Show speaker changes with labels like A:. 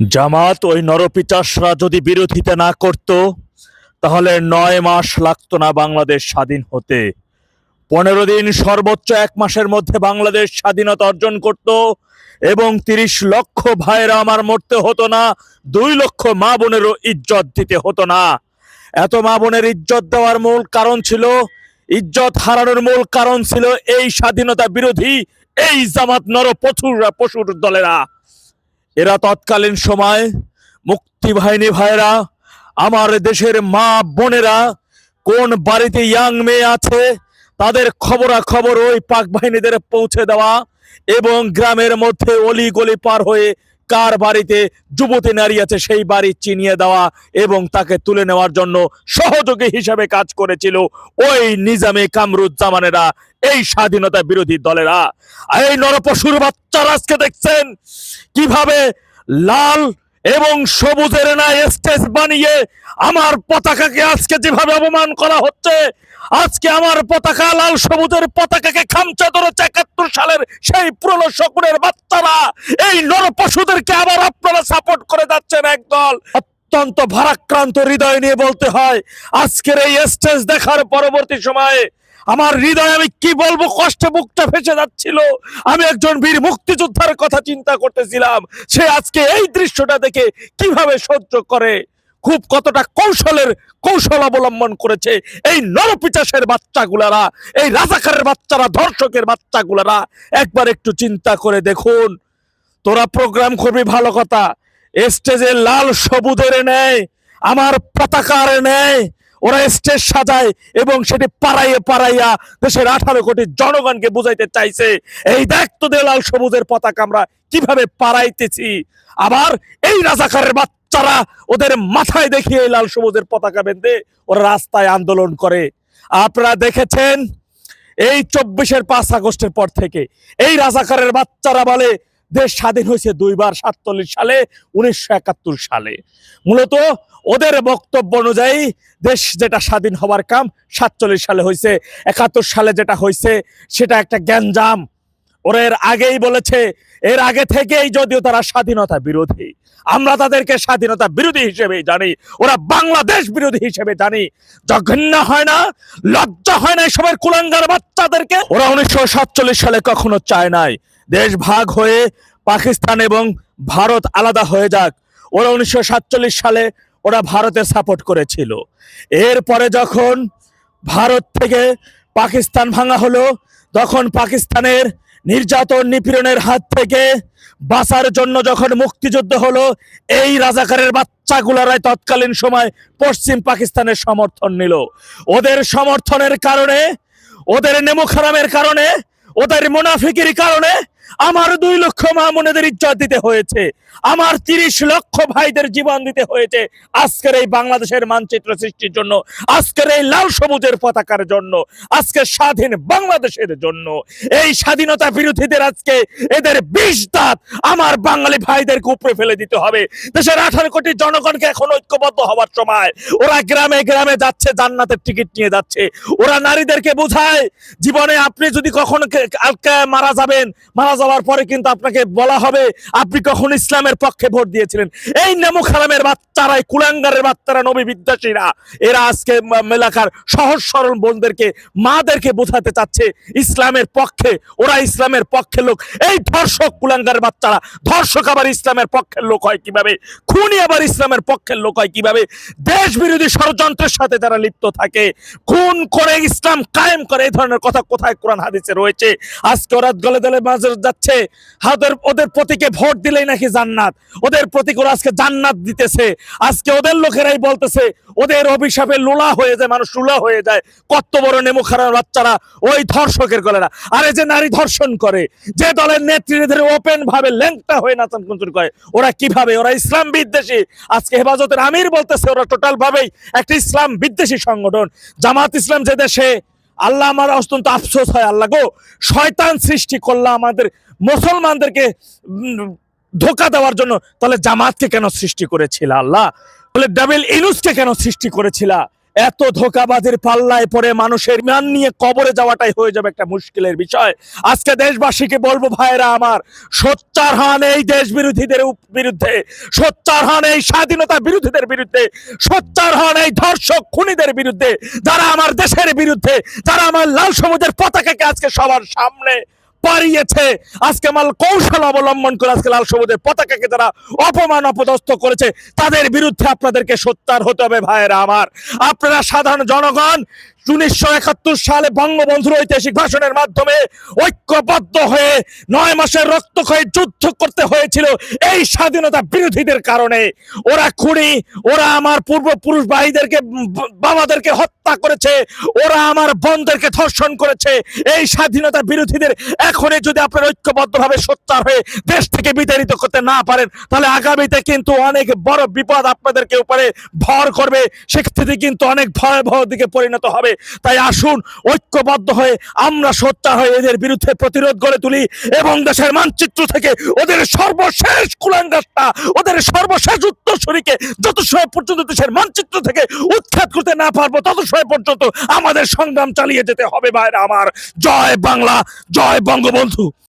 A: জামাত ওই নরপিচাসরা যদি বিরোধিতা না করত, তাহলে নয় মাস লাগতো না বাংলাদেশ স্বাধীন হতে। পনেরো দিন সর্বোচ্চ এক মাসের মধ্যে বাংলাদেশ স্বাধীনতা অর্জন করত এবং তিরিশ লক্ষ ভাইরা আমার মরতে হতো না, দুই লক্ষ মা বোনেরও ইজ্জত দিতে হতো না। এত মা বোনের ইজ্জত দেওয়ার মূল কারণ ছিল, ইজ্জত হারানোর মূল কারণ ছিল এই স্বাধীনতা বিরোধী, এই জামাত নর পশুরা পশুর দলেরা। এরা তৎকালীন সময় মুক্তি বাহিনী ভাইরা, আমার দেশের মা বোনেরা কোন বাড়িতে ইয়াং মেয়ে আছে তাদের খবরা খবর ওই পাক বাহিনীদের পৌঁছে দেওয়া এবং গ্রামের মধ্যে অলি গলি পার হয়ে কার বাড়িতে যুবতী নারী আছে সেই বাড়ি চিনিয়ে দেওয়া এবং তাকে তুলে নেওয়ার জন্য সহযোগী হিসেবে কাজ করেছিল ওই নিজামে কামরুজ্জামানেরা, এই স্বাধীনতা বিরোধী দলেরা। এই নরপশুর বাচ্চারা আজকে দেখছেন কীভাবে লাল এবং সবুজের না স্টেজ বানিয়ে আমার পতাকাকে আজকে যেভাবে অপমান করা হচ্ছে, আজকে আমার পতাকা লাল সবুজের পতাকাকে খামচা ধরেছে একাত্তর সালের সেই পুরনো শকুনের বাচ্চারা। এই নরপশুদেরকে আবার আপনারা সাপোর্ট করে যাচ্ছেন একদল। অত্যন্ত ভারাক্রান্ত হৃদয় নিয়ে বলতে হয়, আজকের এই স্টেজ দেখার পরবর্তী সময়ে আমার হৃদয় আমি কি বলব, কষ্টে বুকটা ফেসে যাচ্ছিল। আমি একজন বীর মুক্তিযোদ্ধার কথা চিন্তা করতেছিলাম। সে আজকে এই দৃশ্যটা দেখে কীভাবে সহ্য করে, খুব কতটা কৌশলের কৌশল অবলম্বন করেছে এই নরপিচাসের বাচ্চাগুলারা, এই রাজাকারের বাচ্চারা, ধর্ষকের বাচ্চাগুলারা। একবার একটু চিন্তা করে দেখুন। তোরা প্রোগ্রাম খুবই ভালো কথা স্টেজে লাল সবুজের নেয় আমার পতাকার নেয় ওরা স্টেজ সাজায় এবং সেটি পাড়াইয়ে পাড়াইয়া দেশের আঠারো কোটি জনগণকে বুঝাইতে চাইছে। এই দেখ তোদের লাল সবুজের পতাকা আমরা কীভাবে পাড়াইতেছি। আবার এই রাজাকারের বাচ্চারা ওদের মাথায় দেখিয়ে এই লাল সবুজের পতাকা বেঁধে ওরা রাস্তায় আন্দোলন করে। আপনারা দেখেছেন? এই চব্বিশের পাঁচ আগস্টের পর থেকে এই রাজাকারের বাচ্চারা বলে দেশ স্বাধীন হয়েছে দুইবার সাতচল্লিশ সালে, উনিশশো একাত্তর সালে। মূলত ওদের বক্তব্য অনুযায়ী দেশ যেটা স্বাধীন হবার কাম সাতচল্লিশ সালে হয়েছে, একাত্তর সালে যেটা হয়েছে, সেটা একটা গ্যাঞ্জাম। ওরা এর আগেই বলেছে, এর আগে থেকেই যদিও তারা স্বাধীনতা বিরোধী, আমরা তাদেরকে স্বাধীনতা বিরোধী হিসেবে জানি, ওরা বাংলাদেশ বিরোধী হিসেবে জানি। জঘন্য হয় না, লজ্জা হয় না সবার কুলাঙ্গার বাচ্চাদেরকে? ওরা উনিশশো সাতচল্লিশ সালে কখনো চায় নাই। দেশ ভাগ হয়ে পাকিস্তান এবং ভারত আলাদা হয়ে যাক। ওরা উনিশশো সাতচল্লিশ সালে ওরা ভারতের সাপোর্ট করেছিল। এরপরে যখন ভারত থেকে পাকিস্তান ভাঙা হলো, তখন পাকিস্তানের নির্যাতন নিপীড়নের হাত থেকে বাঁচার জন্য যখন মুক্তিযুদ্ধ হলো, এই রাজাকারের বাচ্চাগুলারাই তৎকালীন সময় পশ্চিম পাকিস্তানের সমর্থন নিল। ওদের সমর্থনের কারণে, ওদের নেমুখারামের কারণে, ওদের মুনাফিকির কারণে আমার দুই লক্ষ মামুনেদের ইজ্জত দিতে হয়েছে। আমার তিরিশ লক্ষ ভাইদের জীবন দিতে হয়েছে আজকের এই বাংলাদেশের মানচিত্র সৃষ্টির জন্য, আজকের এই লাল সবুজের পতাকার জন্য, আজকে স্বাধীন বাংলাদেশের জন্য। এই স্বাধীনতা বিরোধীদের আজকে এদের বিষ দাঁত আমার বাঙালি ভাইদেরকে উপরে ফেলে দিতে হবে। দেশের আঠারো কোটি জনগণকে এখন ঐক্যবদ্ধ হওয়ার সময় ওরা গ্রামে গ্রামে যাচ্ছে, জান্নাতের টিকিট নিয়ে যাচ্ছে। ওরা নারীদেরকে বোঝায়, জীবনে আপনি যদি কখনো মারা যাবেন, মারা যাওয়ার পরে কিন্তু আপনাকে বলা হবে, আপনি কখন ইসলামের পক্ষে ভোট দিয়েছিলেন? এই নেমু খালামের বাচ্চারাই, কুলাঙ্গারের বাচ্চারা, নবী বিদ্যাসীরা এরা আজকে ম- এলাকার সহজ সরল বোনদেরকে, মাদেরকে বোঝাতে চাচ্ছে, ইসলামের পক্ষে, ওরা ইসলামের পক্ষের লোক। এই ধর্ষক কুলাঙ্গারের বাচ্চারা, ধর্ষক আবার ইসলামের পক্ষের লোক হয় কীভাবে? খুনি আবার ইসলামের পক্ষের লোক হয় কীভাবে? দেশ বিরোধী ষড়যন্ত্রের সাথে যারা লিপ্ত থাকে, খুন করে ইসলাম কায়েম করে, এই ধরনের কথা কোথায় কোরআন হাদিসে রয়েছে? আজকে ওরা দলে দলে মাঝে যাচ্ছে। হাদের ওদের প্রতীকে ভোট দিলেই নাকি জান্নাত। ওদের প্রতীক ওরা আজকে জান্নাত দিতেছে। আজকে ওদের লোকেরাই বলতেছে, ওদের অভিশাপে লোলা হয়ে যায়, মানুষ লুলা হয়ে যায়। কত বড় নেমু খারাপ বাচ্চারা ওই ধর্ষকের গলেরা আরে যে নারী ধর্ষণ করে, যে দলের নেতৃত্বে ওপেন ভাবে ল্যাংটা হয়ে নাচন কুঞ্চন করে, ওরা কীভাবে? ওরা ইসলাম বিদ্বেষী। আজকে হেফাজতের আমির বলতেছে, ওরা টোটাল ভাবেই একটা ইসলাম বিদ্বেষী সংগঠন। জামাত ইসলাম যে দেশে আল্লাহ আমার অত্যন্ত আফসোস হয়, আল্লাহ গো, শয়তান সৃষ্টি করলা আমাদের মুসলমানদেরকে ধোকা দেওয়ার জন্য তাহলে জামাতকে কেন সৃষ্টি করেছিল আল্লাহ? তাহলে ডাবল ইনুসকে কেন সৃষ্টি করেছিল? এত ধোকাবাজের পাল্লায় পড়ে মানুষের মান নিয়ে কবরে যাওয়াটাই হয়ে যাবে একটা মুশকিলের বিষয়। আজকে দেশবাসীকে বলব ভাইরা আমার, সোচ্চার হন এই দেশ বিরোধীদের বিরুদ্ধে। সোচ্চার হন এই স্বাধীনতা বিরোধীদের বিরুদ্ধে। সোচ্চার হন এই ধর্ষক খুনিদের বিরুদ্ধে। যারা আমার দেশের বিরুদ্ধে, যারা আমার লাল সবুজের পতাকাকে আজকে সবার সামনে পারিয়েছে আজকে মাল কৌশল অবলম্বন করে আজকে লাল সবুজের পতাকাকে তারা অপমান, অপদস্থ করেছে, তাদের বিরুদ্ধে আপনাদেরকে সত্যার হতে হবে, ভাইয়েরা আমার। আপনারা সাধারণ জনগণ উনিশশো একাত্তর সালে বঙ্গবন্ধুর ঐতিহাসিক ভাষণের মাধ্যমে ঐক্যবদ্ধ হয়ে নয় মাসের রক্ত রক্তক্ষয়ী যুদ্ধ করতে হয়েছিল এই স্বাধীনতা বিরোধীদের কারণে। ওরা খুনি, ওরা আমার পূর্বপুরুষ ভাইদেরকে, বাবাদেরকে হত্যা করেছে, ওরা আমার বোনদেরকে ধর্ষণ করেছে। এই স্বাধীনতা বিরোধীদের এখনই যদি আপনারা ঐক্যবদ্ধভাবে সোচ্চার হয়ে দেশ থেকে বিতাড়িত করতে না পারেন, তাহলে আগামীতে কিন্তু অনেক বড় বিপদ আপনাদেরকে উপরে ভর করবে। সেক্ষেত্রে কিন্তু অনেক ভয়াবহ দিকে পরিণত হবে। তাই আসুন, ঐক্যবদ্ধ হয়ে আমরা সোচ্চার হয়ে এদের বিরুদ্ধে প্রতিরোধ গড়ে তুলি এবং দেশের মানচিত্র থেকে ওদের সর্বশেষ কুলাঙ্গাসটা ওদের সর্বশেষ উত্তরসূরিকে যত সময় পর্যন্ত দেশের মানচিত্র থেকে উৎখাত করতে না পারব, তত সময় পর্যন্ত আমাদের সংগ্রাম চালিয়ে যেতে হবে বাইরে আমার। জয় বাংলা, জয় বঙ্গবন্ধু।